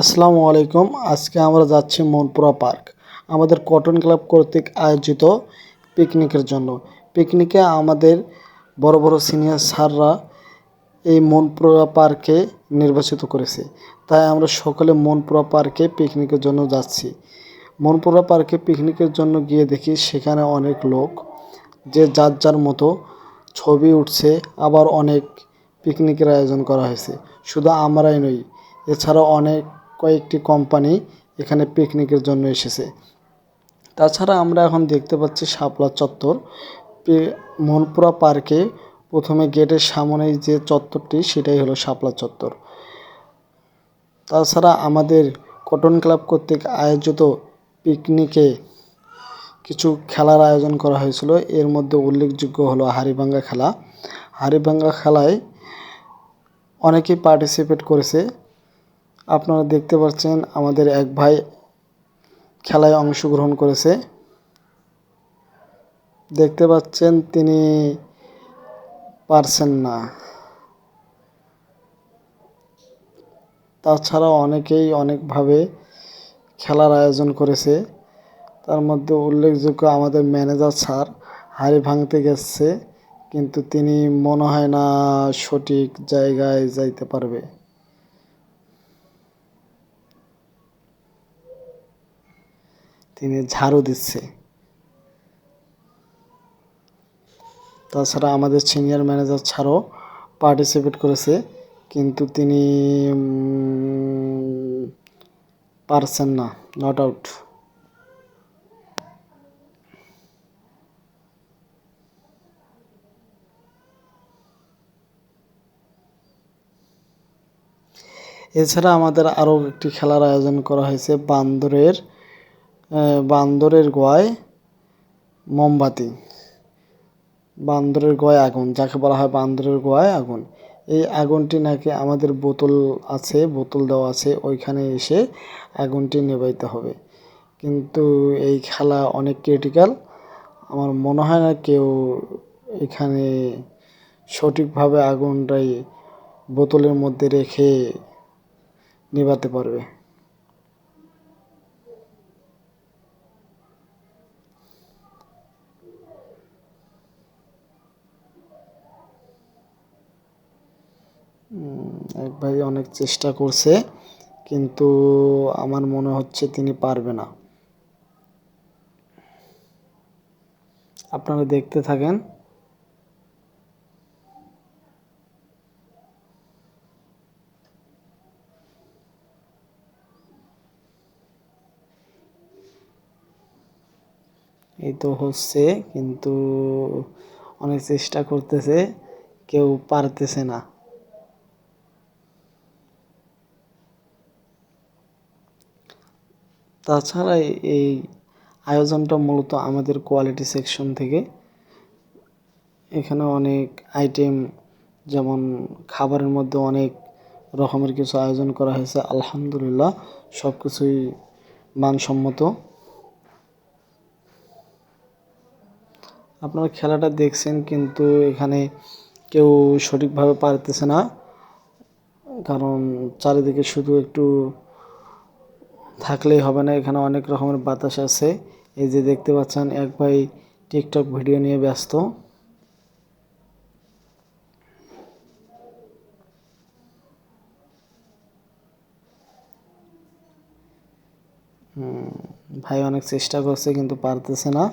আসসালামু আলাইকুম। আজকে আমরা যাচ্ছি মনপুরা পার্ক। আমাদের কটন ক্লাব কর্তৃক আয়োজিত পিকনিকের জন্য। পিকনিকে আমাদের বড় বড় সিনিয়র স্যাররা এই মনপুরা পার্কে নির্বাচিত করেছে। তাই আমরা সকলে মনপুরা পার্কে পিকনিকের জন্য যাচ্ছি। মনপুরা পার্কে পিকনিকের জন্য গিয়ে দেখি সেখানে অনেক লোক, যে যার যার মতো ছবি উঠছে, আবার অনেক পিকনিকের আয়োজন করা হয়েছে। শুধু আমরাই নই, এছাড়া অনেক কয়েকটি কোম্পানি এখানে পিকনিকের জন্য এসেছে। তাছাড়া আমরা এখন দেখতে পাচ্ছি শাপলা চত্বর। মনপুরা পার্কে প্রথমে গেটের সামনেই যে চত্বরটি, সেটাই হলো শাপলা চত্বর। তাছাড়া আমাদের কটন ক্লাব কর্তৃক আয়োজিত পিকনিকে কিছু খেলার আয়োজন করা হয়েছিল। এর মধ্যে উল্লেখযোগ্য হলো হাড়িভাঙ্গা খেলা। হাড়িভাঙ্গা খেলায় অনেকেই পার্টিসিপেট করেছে। আপনারা দেখতে পাচ্ছেন আমাদের এক ভাই খেলায় অংশগ্রহণ করেছে। দেখতে পাচ্ছেন তিনি পারছেন না। তাছাড়া অনেকেই অনেকভাবে খেলার আয়োজন করেছে। তার মধ্যে উল্লেখযোগ্য আমাদের ম্যানেজার স্যার হাড়ি ভাঙতে গেছে, কিন্তু তিনি মনে হয় না সঠিক জায়গায় যাইতে পারবে। তিনি ঝাড়ু দিচ্ছে। তাছাড়া আমাদের সিনিয়র ম্যানেজার ছাড়াও পার্টিসিপেট করেছে, কিন্তু তিনি পারছেন না নট আউট এছাড়া আমাদের আরও একটি খেলার আয়োজন করা হয়েছে বান্দরের বান্দরের গোয়ায় মোমবাতি। বান্দরের গোয়ায় আগুন, যাকে বলা হয় বান্দরের গোয়ায় আগুন। এই আগুনটি নাকি আমাদের বোতল আছে, বোতল দেওয়া আছে, ওইখানে এসে আগুনটি নেভাইতে হবে। কিন্তু এই খেলা অনেক ক্রিটিক্যাল আমার মনে হয় না কেউ এখানে সঠিকভাবে আগুনটাই বোতলের মধ্যে রেখে নেভাতে পারবে। এক ভাই অনেক চেষ্টা করছে, কিন্তু আমার মনে হচ্ছে তিনি পারবে না। আপনারা দেখতে থাকেন। এই তো হচ্ছে, কিন্তু অনেক চেষ্টা করতেছে, কেউ পারতেছে না। তাছাড়া এই আয়োজনটা মূলত আমাদের কোয়ালিটি সেকশন থেকে। এখানে অনেক আইটেম যেমন খাবারের মধ্যে অনেক রকমের কিছু আয়োজন করা হয়েছে, আলহামদুলিল্লাহ সব কিছুই মানসম্মত। আপনারা খেলাটা দেখছেন কিন্তু এখানে কেউ সঠিকভাবে পারতেছে না, কারণ চারিদিকে শুধু একটু থাকলেই হবে না। এখানে অনেক রকমের বাতাস আছে। এই যে দেখতে পাচ্ছেন, এক ভাই টিকটক ভিডিও নিয়ে ব্যস্ত। ভাই অনেক চেষ্টা করছে কিন্তু পারতেছে না।